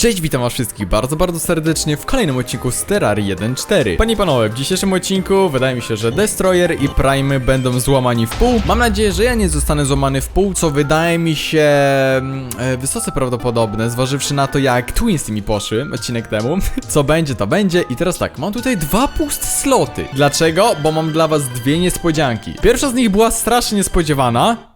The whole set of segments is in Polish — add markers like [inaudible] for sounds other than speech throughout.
Cześć, witam was wszystkich bardzo, bardzo serdecznie w kolejnym odcinku z Terrarii 1.4 Panie i panowie, w dzisiejszym odcinku wydaje mi się, że Destroyer i Prime będą złamani w pół. Mam nadzieję, że ja nie zostanę złamany w pół, co wydaje mi się mm, e, wysoce prawdopodobne Zważywszy na to, jak Twins mi poszły odcinek temu. [laughs] Co będzie, to będzie. I teraz tak, mam tutaj dwa puste sloty. Dlaczego? Bo mam dla was dwie niespodzianki. Pierwsza z nich była strasznie niespodziewana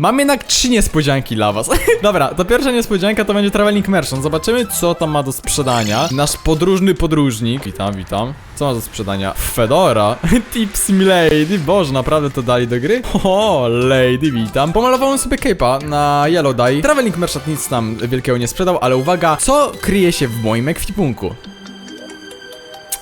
Mam jednak trzy niespodzianki dla was. [laughs] Dobra, to pierwsza niespodzianka to będzie Traveling Merchant. Zobaczymy, co tam ma do sprzedania. Nasz podróżny podróżnik. Witam, witam. Co ma do sprzedania? Fedora. [laughs] Tips mi lady. Boże, naprawdę to dali do gry? O, lady, witam. Pomalowałem sobie cape'a na Yellow Dye. Traveling Merchant nic tam wielkiego nie sprzedał, ale uwaga, co kryje się w moim ekwipunku?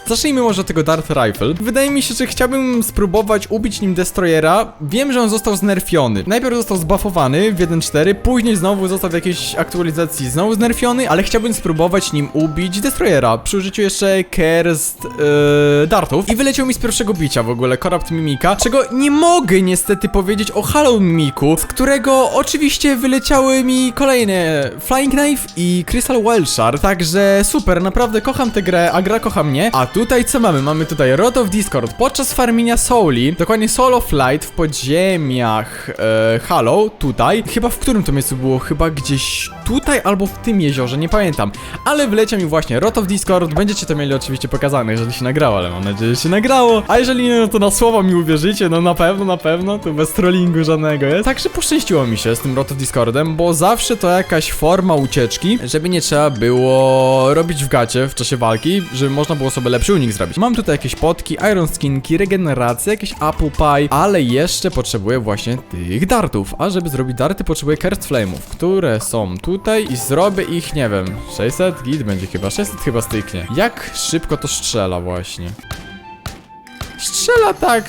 Zacznijmy może od tego Dart Rifle. Wydaje mi się, że chciałbym spróbować ubić nim Destroyera. Wiem, że on został znerfiony. Najpierw został zbuffowany w 1.4, później znowu został w jakiejś aktualizacji znowu znerfiony, ale chciałbym spróbować nim ubić Destroyera przy użyciu jeszcze Kerst yy, dartów. I wyleciał mi z pierwszego bicia w ogóle Corrupt Mimika, czego nie mogę niestety powiedzieć o Hollow Mimiku, z którego oczywiście wyleciały mi kolejne Flying Knife i Crystal Wild Shard. Także super, naprawdę kocham tę grę, a gra kocha mnie. A tutaj co mamy? Mamy tutaj Rot of Discord. Podczas farmienia Souli, dokładnie Solo Flight w podziemiach e, tutaj. Chyba w którym to miejscu było? Chyba gdzieś tutaj albo w tym jeziorze, nie pamiętam. Ale wleciał mi właśnie Rot of Discord. Będziecie to mieli oczywiście pokazane, jeżeli się nagrało, ale mam nadzieję, że się nagrało. A jeżeli nie, no to na słowo mi uwierzycie, no na pewno, na pewno, to bez trollingu żadnego jest. Także poszczęściło mi się z tym Rot of Discordem, bo zawsze to jakaś forma ucieczki, żeby nie trzeba było robić w gacie w czasie walki, żeby można było sobie lepszy unik zrobić. Mam tutaj jakieś potki, iron skinki, regenerację, jakieś apple pie, ale jeszcze potrzebuję właśnie tych dartów. A żeby zrobić darty, potrzebuję Cursed Flame'ów, które są tutaj i zrobię ich, nie wiem, 600? Git będzie chyba, 600 chyba styknie. Jak szybko to strzela właśnie? Strzela tak...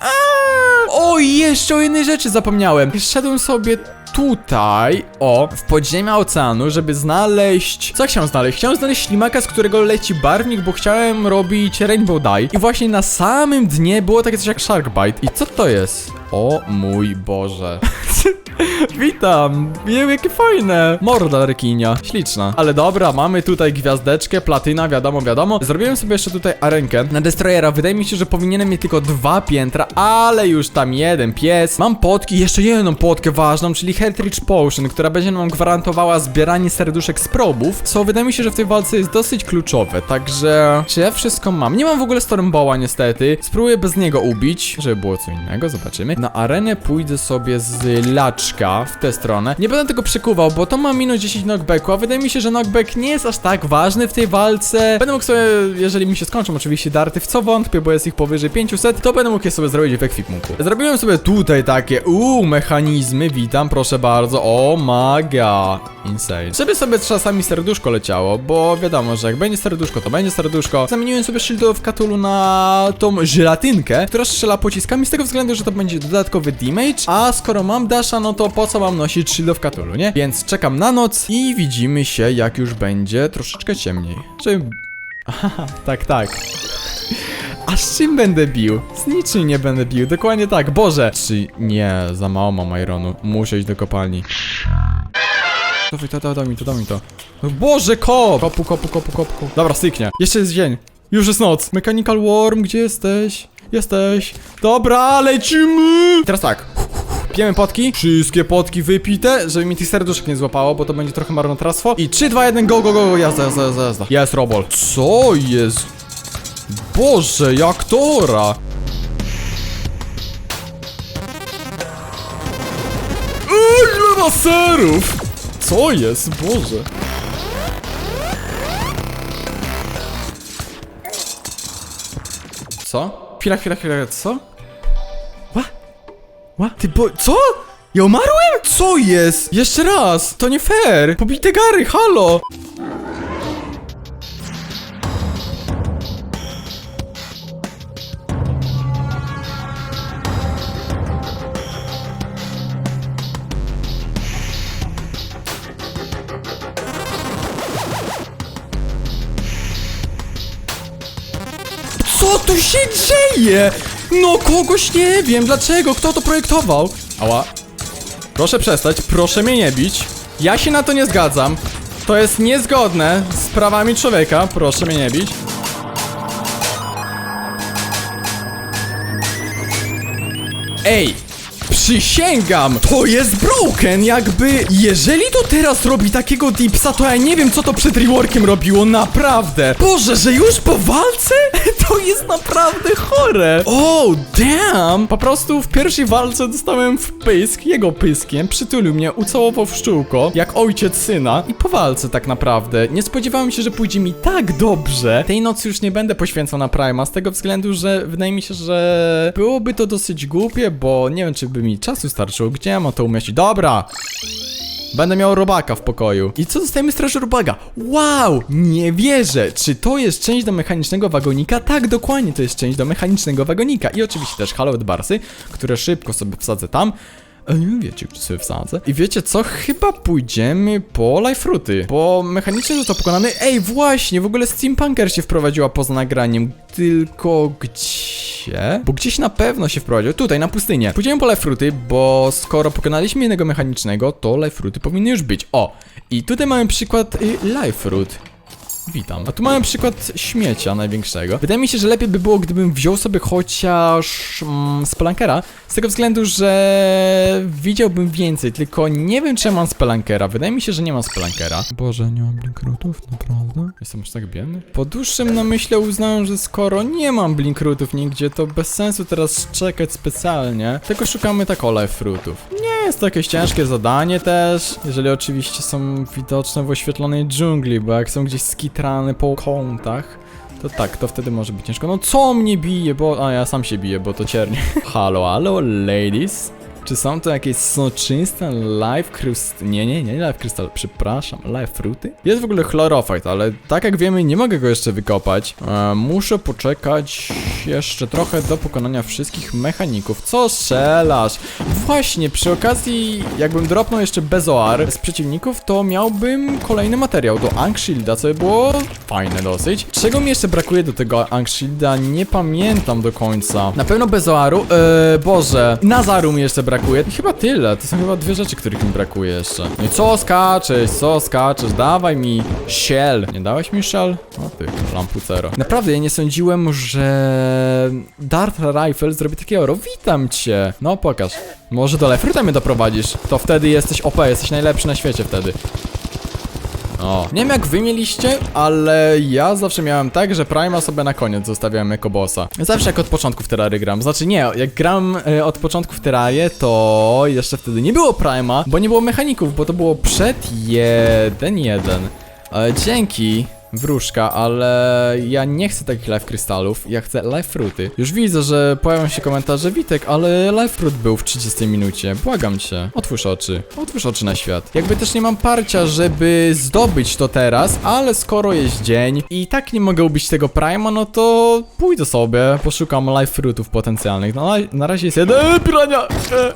Aaa! O, jeszcze o jednej rzeczy zapomniałem. Szedłem sobie tutaj, o, w podziemia oceanu, żeby znaleźć... Co chciałem znaleźć? Chciałem znaleźć ślimaka, z którego leci barwnik, bo chciałem robić Rainbow Dye. I właśnie na samym dnie było takie coś jak Sharkbite. I co to jest? O mój Boże. [laughs] Witam! Wiem, jakie fajne! Morda rekinia, śliczna. Ale dobra, mamy tutaj gwiazdeczkę, platyna, wiadomo, wiadomo. Zrobiłem sobie jeszcze tutaj arenkę na Destroyera. Wydaje mi się, że powinienem mieć tylko dwa piętra, ale już tam jeden pies. Mam potki, jeszcze jedną potkę ważną, czyli Health Potion, która będzie nam gwarantowała zbieranie serduszek z probów, co wydaje mi się, że w tej walce jest dosyć kluczowe. Także, czy ja wszystko mam? Nie mam w ogóle Stormboła niestety. Spróbuję bez niego ubić, żeby było co innego, zobaczymy. Na arenę pójdę sobie z w tę stronę. Nie będę tego przekuwał, bo to ma minus 10 knockbacku, a wydaje mi się, że knockback nie jest aż tak ważny w tej walce. Będę mógł sobie, jeżeli mi się skończą oczywiście darty, w co wątpię, bo jest ich powyżej 500, to będę mógł je sobie zrobić w ekwipunku. Zrobiłem sobie tutaj takie, uuu, mechanizmy, witam, proszę bardzo, o maga. Insane. Żeby sobie czasami serduszko leciało, bo wiadomo, że jak będzie serduszko, to będzie serduszko. Zamieniłem sobie Shield of Cthulhu na tą żelatynkę, która strzela pociskami z tego względu, że to będzie dodatkowy damage, a skoro mam dasha, no to po co mam nosić Shield of Cthulhu, nie? Więc czekam na noc i widzimy się, jak już będzie troszeczkę ciemniej. Żeby... Aha, tak, tak. A z czym będę bił? Z niczym nie będę bił, dokładnie tak, Boże! Czy nie, za mało mam ironu, muszę iść do kopalni. Dawaj, to, to, daj mi to, daj mi to. No Boże, kop! Kopu, kopu, kopu, kopu. Dobra, styknie. Jeszcze jest dzień. Już jest noc. Mechanical Worm, gdzie jesteś? Jesteś. Dobra, lecimy! Teraz tak. Pijemy potki. Wszystkie potki wypite, żeby mi tych serduszek nie złapało, bo to będzie trochę marnotrawstwo. I 3, 2, 1, go, go, go, go, jazda, jazda, jazda, jazda. Jest robol. Co jest? Boże, jak tora! Ej, ile laserów! Co jest? Boże. Co? Chwila, chwila, chwila, co? Ła? Ty bo... Co? Ja umarłem? Co jest? Jeszcze raz! To nie fair! Pobite gary, halo! Co tu się dzieje? No kogoś nie wiem, dlaczego, kto to projektował? Ała. Proszę przestać, proszę mnie nie bić. Ja się na to nie zgadzam. To jest niezgodne z prawami człowieka, proszę mnie nie bić. Ej! Przysięgam! To jest broken! Jakby, jeżeli to teraz robi takiego dipsa, to ja nie wiem, co to przed reworkiem robiło, naprawdę! Boże, że już po walce? [laughs] To jest naprawdę chore! Oh, damn! Po prostu w pierwszej walce dostałem w pysk, jego pyskiem, przytulił mnie, ucałował w szczółko, jak ojciec syna. I po walce tak naprawdę. Nie spodziewałem się, że pójdzie mi tak dobrze. Tej nocy już nie będę poświęcał na Prima, z tego względu, że wydaje mi się, że byłoby to dosyć głupie, bo nie wiem, czy by mi czasu starczyło. Gdzie ja mam to umieścić? Dobra! Będę miał robaka w pokoju. I co dostajemy straży robaka? Wow! Nie wierzę! Czy to jest część do mechanicznego wagonika? Tak, dokładnie to jest część do mechanicznego wagonika. I oczywiście też Hallowed Barsy, które szybko sobie wsadzę tam. E, Wiecie, gdzie sobie wsadzę. I wiecie co? Chyba pójdziemy po Life Fruity. Bo mechanicznie został pokonany. Ej, właśnie, w ogóle Steampunker się wprowadziła poza nagraniem. Tylko gdzie? Bo gdzieś na pewno się wprowadził. Tutaj, na pustynię. Pójdziemy po Life Fruity, bo skoro pokonaliśmy jednego mechanicznego, to Life Fruity powinny już być. O! I tutaj mamy przykład y, Life Fruit. Witam. A tu mamy przykład śmiecia największego. Wydaje mi się, że lepiej by było, gdybym wziął sobie chociaż mm, Spelankera, z tego względu, że widziałbym więcej, tylko nie wiem, czy ja mam Spelankera. Wydaje mi się, że nie mam Spelankera. Boże, nie mam Blinkrootów, naprawdę? Jestem aż tak biedny? Po dłuższym namyśle uznałem, że skoro nie mam Blinkrootów nigdzie, to bez sensu teraz czekać specjalnie, tylko szukamy tak Life Fruitów. Nie jest to jakieś ciężkie zadanie też, jeżeli oczywiście są widoczne w oświetlonej dżungli, bo jak są gdzieś skitrane po kątach, to tak, to wtedy może być ciężko. No co mnie bije, bo... A ja sam się biję, bo to ciernie. [laughs] halo, halo, ladies? Czy są to jakieś soczyste live crystal... Nie, nie, nie live crystal, przepraszam, live fruity? Jest w ogóle chlorofite, ale tak jak wiemy, nie mogę go jeszcze wykopać. E, muszę poczekać jeszcze trochę do pokonania wszystkich mechaników. Co strzelasz? Właśnie, przy okazji, jakbym dropnął jeszcze Bezoar z przeciwników, to miałbym kolejny materiał do Angshielda, co by było fajne dosyć. Czego mi jeszcze brakuje do tego Angshielda? Nie pamiętam do końca. Na pewno Bezoaru, eee, Boże, Nazaru mi jeszcze brakuje. I chyba tyle, to są chyba dwie rzeczy, których mi brakuje jeszcze. No i co skaczesz, co skaczesz, dawaj mi shell. Nie dałeś mi shell? O ty, lampucero. Naprawdę, ja nie sądziłem, że Dart Rifle zrobi takie oro. Witam cię. No pokaż. Może do Lefruta mnie doprowadzisz. To wtedy jesteś OP, jesteś najlepszy na świecie wtedy. O, nie wiem jak wy mieliście, ale ja zawsze miałem tak, że Prima sobie na koniec zostawiałem jako bossa. Zawsze jak od początku w Terrarię gram. Znaczy nie, jak gram e, od początku w Terrarię, to jeszcze wtedy nie było Prima, bo nie było mechaników, bo to było przed 1-1. E, dzięki. Wróżka, ale ja nie chcę takich life krystalów, ja chcę life fruity. Już widzę, że pojawią się komentarze Witek, ale life fruit był w 30 minucie. Błagam cię, otwórz oczy. Otwórz oczy na świat. Jakby też nie mam parcia, żeby zdobyć to teraz, ale skoro jest dzień i tak nie mogę ubić tego prima, no to pójdę sobie, poszukam life fruitów potencjalnych. Na, na razie jest jeden Eee, pirania! Eee.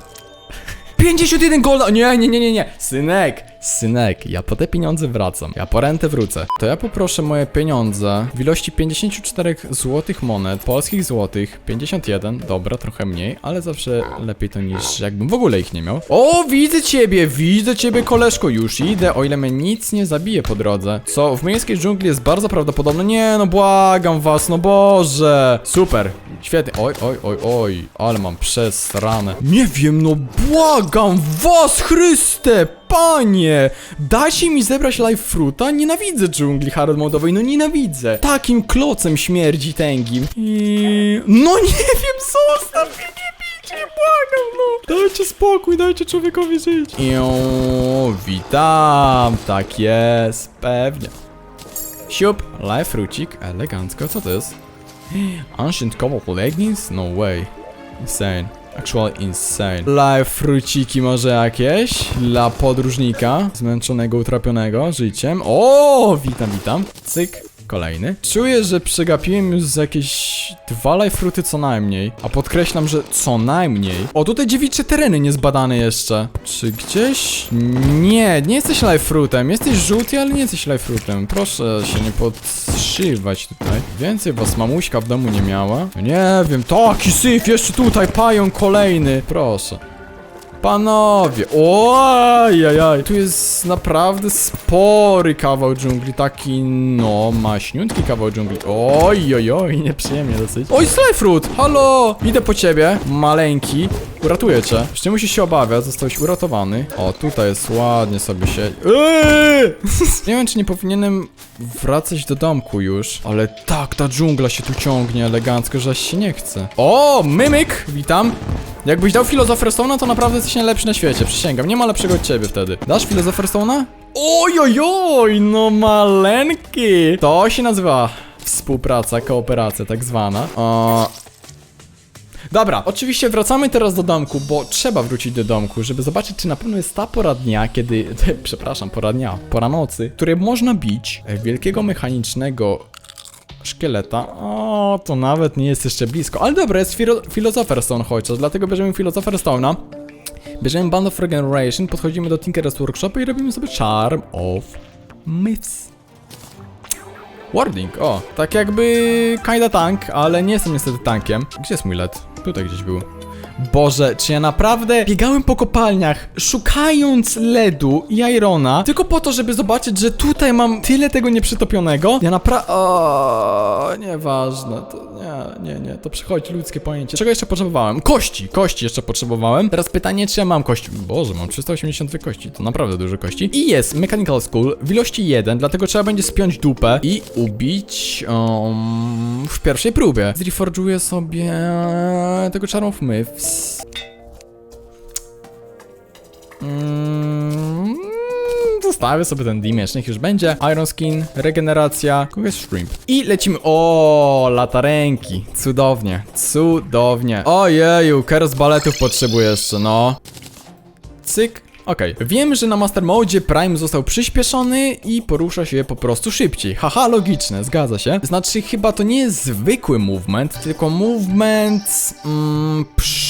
51 golda! Nie, nie, nie, nie, nie! Synek! Synek, ja po te pieniądze wracam. Ja po rentę wrócę. To ja poproszę moje pieniądze w ilości 54 złotych monet, polskich złotych, 51, dobra, trochę mniej, ale zawsze lepiej to niż jakbym w ogóle ich nie miał. O, widzę ciebie, widzę ciebie, koleżko, już idę, o ile mnie nic nie zabije po drodze. Co, w miejskiej dżungli jest bardzo prawdopodobne. Nie, no błagam was, no Boże! Super, świetnie. Oj, oj, oj, oj, ale mam przesrane. Nie wiem, no błagam was, Chryste! Panie! Dajcie mi zebrać live fruta? Nienawidzę dżungli hard modowej, no nienawidzę. Takim klocem śmierdzi tęgim. I... No nie wiem, zostaw mnie, nie bijcie, błagam, no. Dajcie spokój, dajcie człowiekowi żyć. Iu, witam, tak jest, pewnie. Siup, live frucik, elegancko, co to jest? Ancient Cobalt Leggings? No way. Insane. Actually insane. Live fruciki może jakieś? Dla podróżnika zmęczonego, utrapionego życiem. O, witam, witam. Cyk. Kolejny. Czuję, że przegapiłem już z jakieś dwa live fruity co najmniej. A podkreślam, że co najmniej. O, tutaj dziewicze tereny niezbadane jeszcze. Czy gdzieś? Nie, nie jesteś live fruitem. Jesteś żółty, ale nie jesteś live fruitem. Proszę się nie podszywać tutaj. Więcej was mamuśka w domu nie miała. Nie wiem, taki syf, jeszcze tutaj pająk kolejny. Proszę. Panowie, ojajaj, tu jest naprawdę spory kawał dżungli, taki no, maśniutki kawał dżungli. Oj, oj, oj, nieprzyjemnie dosyć. Oj, Slyfruit, halo, idę po ciebie, maleńki, uratuję cię. Już nie musisz się obawiać, zostałeś uratowany. O, tutaj jest ładnie sobie się... Eee! [laughs] nie wiem, czy nie powinienem wracać do domku już, ale tak, ta dżungla się tu ciągnie elegancko, że aż się nie chce. O, Mimik, witam. Jakbyś dał Philosopher Stone'a, to naprawdę jesteś najlepszy na świecie, przysięgam. Nie ma lepszego od ciebie wtedy. Dasz Philosopher Stone'a? Oj, oj, oj, no maleńki. To się nazywa współpraca, kooperacja tak zwana. O... Dobra, oczywiście wracamy teraz do domku, bo trzeba wrócić do domku, żeby zobaczyć, czy na pewno jest ta pora dnia, kiedy... [laughs] Przepraszam, pora dnia, pora nocy, której można bić wielkiego mechanicznego szkieleta. O, to nawet nie jest jeszcze blisko. Ale dobra, jest filo- Philosopher Stone chociaż, dlatego bierzemy Philosopher Stone'a. Bierzemy Band of Regeneration, podchodzimy do Tinker's Workshopu i robimy sobie Charm of Myths. Warding, o, tak jakby kinda tank, ale nie jestem niestety tankiem. Gdzie jest mój led? Tutaj gdzieś był. Boże, czy ja naprawdę biegałem po kopalniach, szukając ledu i irona, tylko po to, żeby zobaczyć, że tutaj mam tyle tego nieprzytopionego? Ja naprawdę... Nieważne, to nie, nie, nie, to przechodzi ludzkie pojęcie. Czego jeszcze potrzebowałem? Kości, kości jeszcze potrzebowałem. Teraz pytanie, czy ja mam kości? Boże, mam 382 kości, to naprawdę dużo kości. I jest Mechanical Skull w ilości 1, dlatego trzeba będzie spiąć dupę i ubić um, w pierwszej próbie. Zreforge'uję sobie tego Charm Myths. Mm, Zostawię sobie ten damage, niech już będzie. Iron Skin, regeneracja, kogo jest Shrimp. I lecimy. O, latarenki. Cudownie, cudownie. Ojeju, Keros baletów potrzebuję jeszcze, no. Cyk. Okej, wiem, że na Master Mode Prime został przyspieszony i porusza się po prostu szybciej. Haha, logiczne, zgadza się. Znaczy, chyba to nie jest zwykły movement, tylko movement mm, przy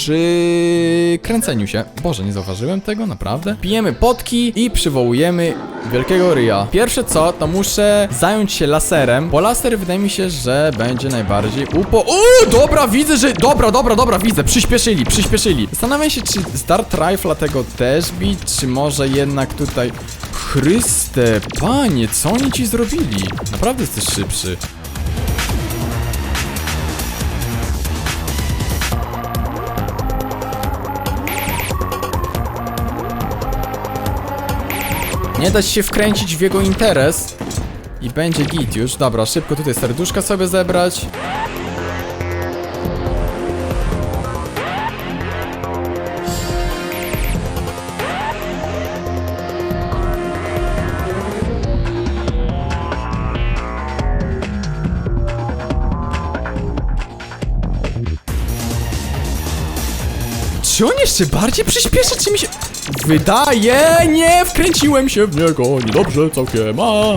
kręceniu się. Boże, nie zauważyłem tego, naprawdę. Pijemy potki i przywołujemy wielkiego ryja. Pierwsze co, to muszę zająć się laserem, bo laser wydaje mi się, że będzie najbardziej upo... O, dobra, widzę, że... Dobra, dobra, dobra, widzę, przyspieszyli, przyspieszyli. Zastanawiam się, czy Start Rifle tego też bić, czy może jednak tutaj... Chryste, panie, co oni ci zrobili? Naprawdę jesteś szybszy. Nie dać się wkręcić w jego interes i będzie git już. Dobra, szybko tutaj serduszka sobie zebrać. Czy on jeszcze bardziej przyspieszy, czy mi się... Wydaje, nie, wkręciłem się w niego, niedobrze całkiem, a.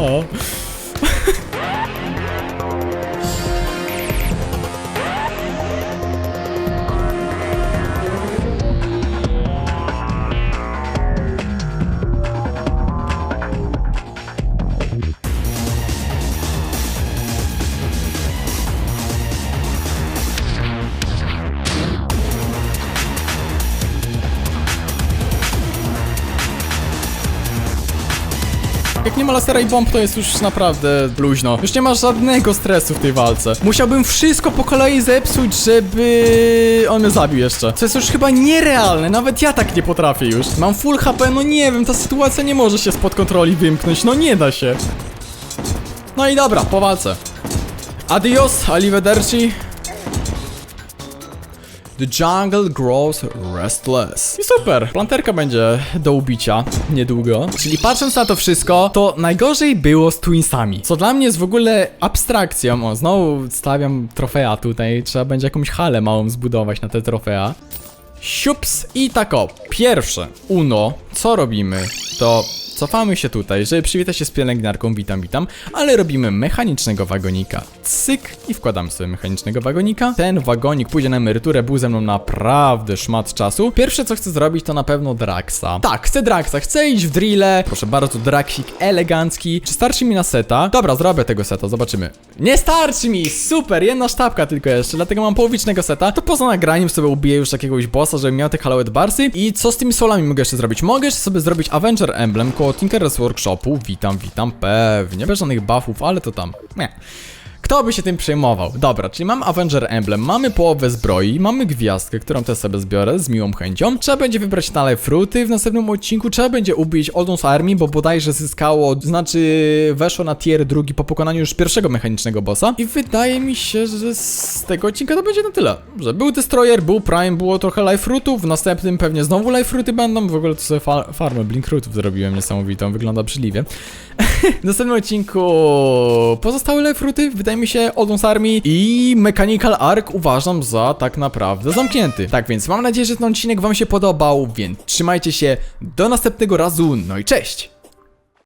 Nie ma lasera i bomb, to jest już naprawdę luźno. Już nie ma żadnego stresu w tej walce. Musiałbym wszystko po kolei zepsuć, żeby on mnie zabił jeszcze. Co jest już chyba nierealne, nawet ja tak nie potrafię już. Mam full HP, no nie wiem, ta sytuacja nie może się spod kontroli wymknąć, no nie da się. No i dobra, po walce. Adios, arrivederci. The jungle grows restless. I super, planterka będzie do ubicia niedługo. Czyli patrząc na to wszystko, to najgorzej było z Twinsami. Co dla mnie jest w ogóle abstrakcją. O, znowu stawiam trofea tutaj. Trzeba będzie jakąś halę małą zbudować na te trofea. Siups i tak o. Pierwsze, uno, co robimy? To cofamy się tutaj, żeby przywitać się z pielęgniarką, witam, witam, ale robimy mechanicznego wagonika. Cyk i wkładamy sobie mechanicznego wagonika. Ten wagonik pójdzie na emeryturę, był ze mną naprawdę szmat czasu. Pierwsze co chcę zrobić to na pewno Draxa. Tak, chcę Draxa, chcę iść w drille. Proszę bardzo, Draxik elegancki. Czy starczy mi na seta? Dobra, zrobię tego seta, zobaczymy. Nie starczy mi! Super, jedna sztabka tylko jeszcze, dlatego mam połowicznego seta. To poza nagraniem sobie ubiję już jakiegoś bossa, żebym miał te Halloween Barsy. I co z tymi solami mogę jeszcze zrobić? Mogę jeszcze sobie zrobić Avenger Emblem koło Tinker's Workshopu. Witam, witam, pewnie. Bez żadnych buffów, ale to tam. Nie. Kto by się tym przejmował? Dobra, czyli mam Avenger Emblem, mamy połowę zbroi, mamy gwiazdkę, którą też sobie zbiorę z miłą chęcią. Trzeba będzie wybrać dalej fruty w następnym odcinku, trzeba będzie ubić Oldons Army, bo bodajże zyskało, znaczy weszło na tier drugi po pokonaniu już pierwszego mechanicznego bossa. I wydaje mi się, że z tego odcinka to będzie na tyle. Że był Destroyer, był Prime, było trochę life fruitów, w następnym pewnie znowu life fruity będą, w ogóle to sobie fa farmę blink rootów zrobiłem niesamowitą, wygląda brzydliwie. W następnym odcinku pozostałe life fruity, wydaje mi się, Oldons Army i Mechanical Arc uważam za tak naprawdę zamknięty. Tak więc mam nadzieję, że ten odcinek wam się podobał, więc trzymajcie się, do następnego razu, no i cześć!